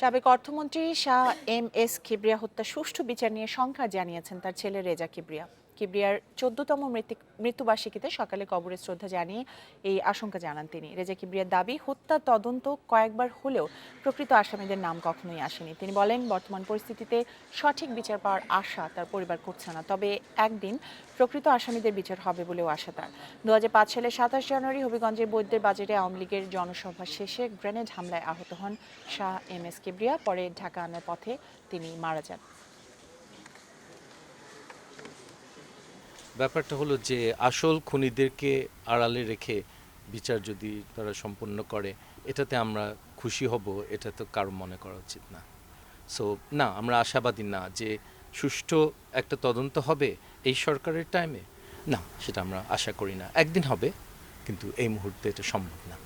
সাবেক অর্থমন্ত্রী Shah M S খিবরিয়া হত্যা সুষ্ঠু বিচার নিয়ে শঙ্কা জানিয়েছেন তার ছেলে রেজা কিবরিয়া কিবরিয়ার চোদ্দতম মৃত্যুবার্ষিকীতে সকালে কবরে শ্রদ্ধা জানিয়ে এই আশঙ্কা জানান তিনি। রেজা কিবরিয়ার দাবি, হত্যা তদন্ত কয়েকবার হলেও প্রকৃত আসামিদের নাম কখনোই আসেনি। তিনি বলেন, বর্তমান পরিস্থিতিতে সঠিক বিচার পাওয়ার আশা তার পরিবার করছে না, তবে একদিন প্রকৃত আসামিদের বিচার হবে বলেও আশা তার। দু সালে সাতাশ জানুয়ারি হবিগঞ্জের বৈদ্যের বাজারে আওয়ামী লীগের জনসভা শেষে গ্রেনেড হামলায় আহত হন শাহ এম এস কিবরিয়া, পরে ঢাকা আনার পথে তিনি মারা যান। ব্যাপারটা হলো যে আসল খুনিদেরকে আড়ালে রেখে বিচার যদি তারা সম্পন্ন করে, এটাতে আমরা খুশি হব, এটা তো কারও মনে করা উচিত না। সো না, আমরা আশাবাদী না যে সুষ্ঠু একটা তদন্ত হবে এই সরকারের টাইমে না, সেটা আমরা আশা করি না। একদিন হবে, কিন্তু এই মুহূর্তে এটা সম্ভব না।